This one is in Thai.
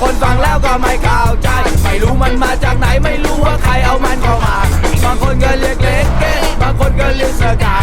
คนฟังแล้วก็ไม่เข้าใจ ไม่รู้มันมาจากไหนไม่รู้ว่าใครเอามันเข้ามา บางคนก็เรียกเล็กเก้บางคนก็เรียกสกา